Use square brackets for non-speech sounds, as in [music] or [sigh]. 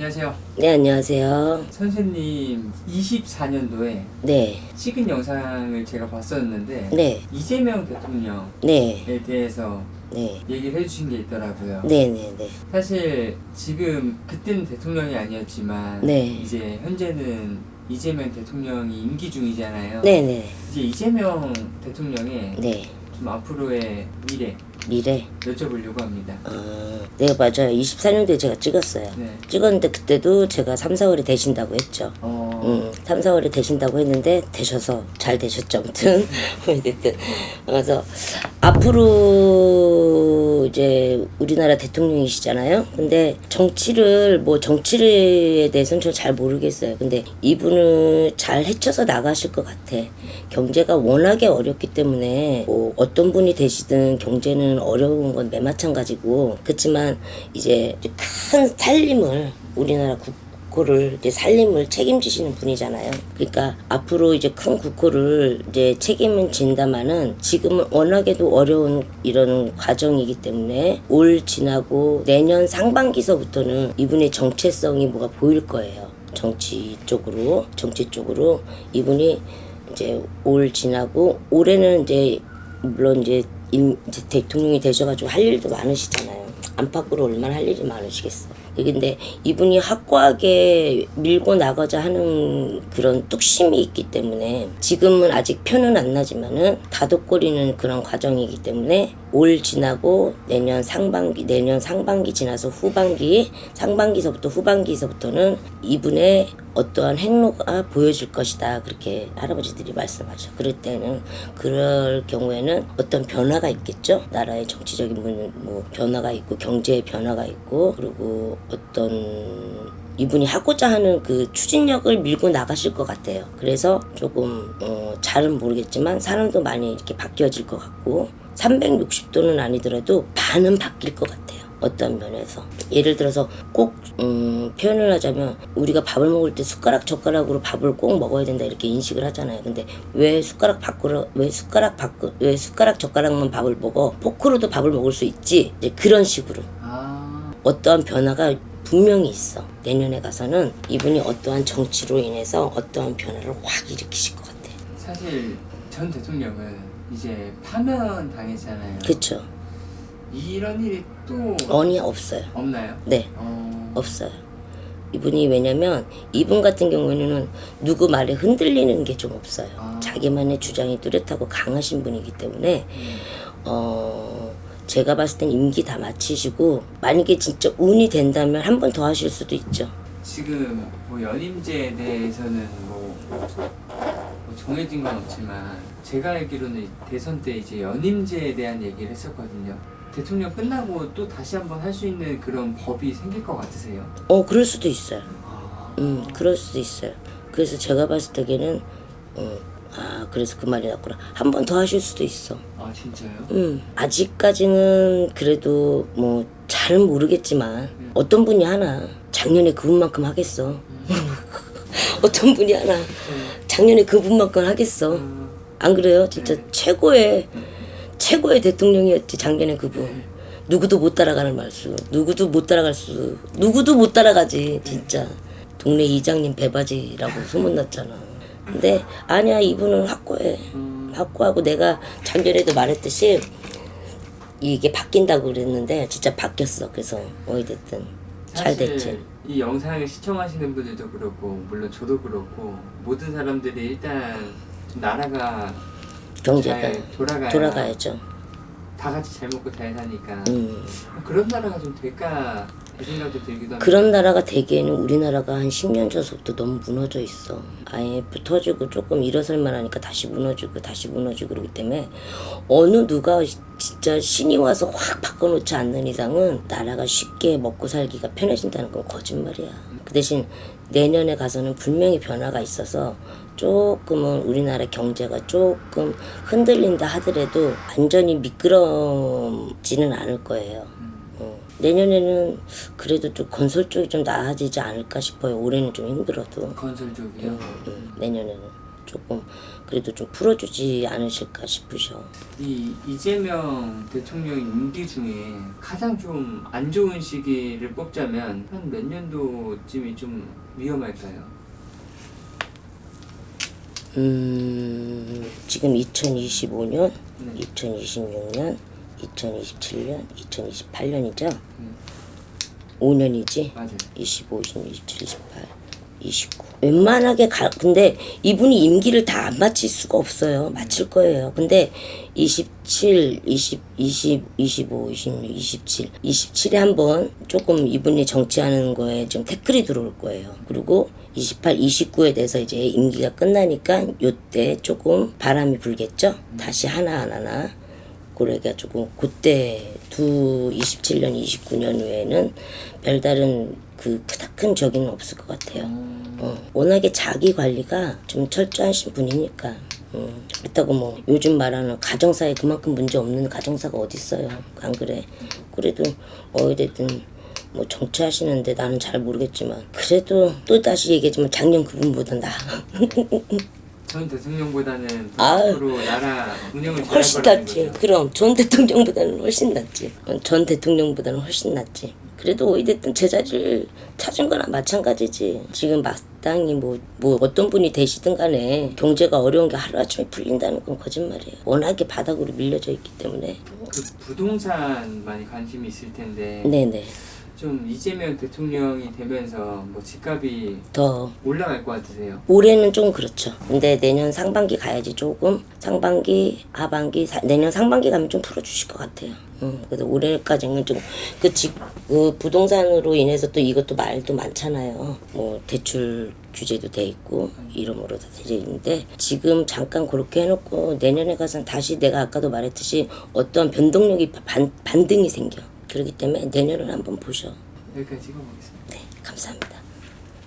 안녕하세요. 네, 안녕하세요. 선생님 24년도에 네, 찍은 영상을 제가 봤었는데 네, 이재명 대통령에 네, 대해서 네, 얘기를 해주신 게 있더라고요. 네, 네, 네. 사실 지금 그때는 대통령이 아니었지만 네. 이제 현재는 이재명 대통령이 임기 중이잖아요. 네, 네, 이제 이재명 대통령의 네. 좀 앞으로의 미래 미래. 여쭤보려고 합니다. 어, 네, 맞아요. 24년도에 제가 찍었어요. 네. 찍었는데 그때도 제가 3, 4월에 되신다고 했죠. 어, 음, 3, 4월에 되신다고 했는데 되셔서 잘 되셨죠. 아무튼 [laughs] 어쨌든 그래서 앞으로 이제 우리나라 대통령이시잖아요. 근데 정치를 뭐 정치에 대해서는 저 잘 모르겠어요. 근데 이분을 잘 헤쳐서 나가실 것 같아. 경제가 워낙에 어렵기 때문에 뭐 어떤 분이 되시든 경제는 어려운 건 매마찬가지고 그렇지만 이제 큰 살림을 우리나라 국 국호를 이제 살림을 책임지시는 분이잖아요. 그러니까 앞으로 이제 큰 국호를 이제 책임은 진다마는 지금은 워낙에도 어려운 이런 과정이기 때문에 올 지나고 내년 상반기서부터는 이분의 정체성이 뭐가 보일 거예요. 정치 쪽으로 정치 쪽으로 이분이 이제 올 지나고 올해는 이제 물론 이제, 임, 대통령이 되셔가지고 할 일도 많으시잖아요. 안팎으로 얼마나 할 일이 많으시겠어. 근데 이분이 확고하게 밀고 나가자 하는 그런 뚝심이 있기 때문에 지금은 아직 표는 안 나지만은 다독거리는 그런 과정이기 때문에 올 지나고 내년 상반기 내년 상반기 지나서 후반기 상반기서부터 후반기서부터는 이분의 어떠한 행로가 보여질 것이다 그렇게 할아버지들이 말씀하셔. 그럴 때는 그럴 경우에는 어떤 변화가 있겠죠. 나라의 정치적인 문- 뭐 변화가 있고 경제의 변화가 있고 그리고 어떤 이분이 하고자 하는 그 추진력을 밀고 나가실 것 같아요. 그래서 조금 어, 잘은 모르겠지만 사람도 많이 이렇게 바뀌어질 것 같고 360도는 아니더라도 반은 바뀔 것 같아요. 어떤 면에서 예를 들어서 꼭 음, 표현을 하자면 우리가 밥을 먹을 때 숟가락 젓가락으로 밥을 꼭 먹어야 된다 이렇게 인식을 하잖아요. 근데 왜 숟가락 바꾸러 왜 숟가락 바꾸 왜 숟가락 젓가락만 밥을 먹어 포크로도 밥을 먹을 수 있지 이제 그런 식으로 아, 어떠한 변화가 분명히 있어. 내년에 가서는 이분이 어떠한 정치로 인해서 어떠한 변화를 확 일으키실 것 같아. 사실 전 대통령은 이제 파면 당했잖아요. 그쵸? 이런 일이 또 언이 없어요. 없나요? 네, 어, 없어요. 이분이 왜냐면 이분 같은 경우에는 누구 말에 흔들리는 게 좀 없어요. 아. 자기만의 주장이 뚜렷하고 강하신 분이기 때문에 어 제가 봤을 땐 임기 다 마치시고 만약에 진짜 운이 된다면 한 번 더 하실 수도 있죠. 지금 뭐 연임제에 대해서는 뭐, 뭐 정해진 건 없지만 제가 알기로는 대선 때 이제 연임제에 대한 얘기를 했었거든요. 대통령 끝나고 또 다시 한번 할 수 있는 그런 법이 생길 것 같으세요? 어 그럴 수도 있어요. 아, 음, 그럴 수도 있어요. 그래서 제가 봤을 때에는, 어, 아, 그래서 그 말이 났구나. 한 번 더 하실 수도 있어. 아 진짜요? 음, 아직까지는 그래도 뭐, 잘은 모르겠지만, 어떤 분이 하나, 작년에 그분만큼 하겠어. [laughs] 어떤 분이 하나, 작년에 그분만큼 하겠어. 안 그래요? 진짜 최고의, 최고의 대통령이었지, 작년에 그분. 누구도 못 따라가는 말수. 누구도 못 따라갈 수. 누구도 못 따라가지, 진짜. 동네 이장님 배바지라고 소문났잖아. 근데 아니야, 이분은 확고해. 확고하고 내가 작년에도 말했듯이 이게 바뀐다고 그랬는데 진짜 바뀌었어. 그래서 어찌됐든 잘 됐지. 이 영상을 시청하시는 분들도 그렇고 물론 저도 그렇고 모든 사람들이 일단 좀 나라가 경제가 잘 돌아가야 돌아가야죠. 다 같이 잘 먹고 잘 사니까 음. 그런 나라가 좀 될까 그 생각도 들기도 합니다. 그런 나라가 되기에는 우리나라가 한 10년 전서부터 너무 무너져 있어. IMF 터지고 조금 일어설 만 하니까 다시 무너지고 다시 무너지고 그러기 때문에 어느 누가 진짜 신이 와서 확 바꿔놓지 않는 이상은 나라가 쉽게 먹고 살기가 편해진다는 건 거짓말이야. 그 대신 내년에 가서는 분명히 변화가 있어서 조금은 우리나라 경제가 조금 흔들린다 하더라도 완전히 미끄러지는 않을 거예요. 어, 내년에는 그래도 좀 건설 쪽이 좀 나아지지 않을까 싶어요. 올해는 좀 힘들어도 건설 쪽이요. 음, 내년에는 조금 그래도 좀 풀어주지 않으실까 싶으셔. 이 이재명 대통령 임기 중에 가장 좀 안 좋은 시기를 뽑자면 한 몇 년도쯤이 좀 위험할까요? 음, 지금 2025년, 네. 2026년, 2027년, 2028년이죠? 음. 5년이지? 맞아요. 25, 26, 27, 28, 29. 웬만하게 가, 근데 이분이 임기를 다 안 마칠 수가 없어요. 마칠 거예요. 근데 27, 20, 20, 25, 26, 27, 27에 한번 조금 이분이 정치하는 거에 좀 태클이 들어올 거예요. 그리고 28, 29에 대해서 이제 임기가 끝나니까 요때 조금 바람이 불겠죠? 다시 하나하나. 그래가지고 그때 두 27년, 29년 후에는 별다른 그 크다큰 적이는 없을 것 같아요. 어, 워낙에 자기 관리가 좀 철저하신 분이니까. 음, 그렇다고 뭐 요즘 말하는 가정사에 그만큼 문제 없는 가정사가 어딨어요. 안 그래? 그래도 어찌됐든 뭐 정치하시는데 나는 잘 모르겠지만 그래도 또 다시 얘기하지만 작년 그분보다 나 [laughs] 전 대통령보다는 아유. 앞으로 나라 운영을 잘할 훨씬 거라는 낫지. 거죠. 그럼 전 대통령보다는 훨씬 낫지. 어, 전 대통령보다는 훨씬 낫지. 그래도 어찌됐든 제자리를 찾은 거나 마찬가지지. 지금 마땅히 뭐, 뭐 어떤 분이 되시든 간에 경제가 어려운 게 하루아침에 풀린다는 건 거짓말이에요. 워낙에 바닥으로 밀려져 있기 때문에. 그 부동산 많이 관심이 있을 텐데 네네. 좀 이재명 대통령이 되면서 뭐 집값이 더 올라갈 것 같으세요? 올해는 좀 그렇죠. 근데 내년 상반기 가야지 조금 상반기 하반기 사- 내년 상반기 가면 좀 풀어주실 것 같아요. 음, 그래서 올해까지는 좀그 집, 그 부동산으로 인해서 또 이것도 말도 많잖아요. 뭐 대출 규제도 돼 있고 이름으로 다 되어 있는데 지금 잠깐 그렇게 해놓고 내년에 가서는 다시 내가 아까도 말했듯이 어떤 변동력이 반, 반등이 생겨. 그렇기 때문에 내년을 한번 보셔. 여기까지 찍어보겠습니다. 네, 감사합니다.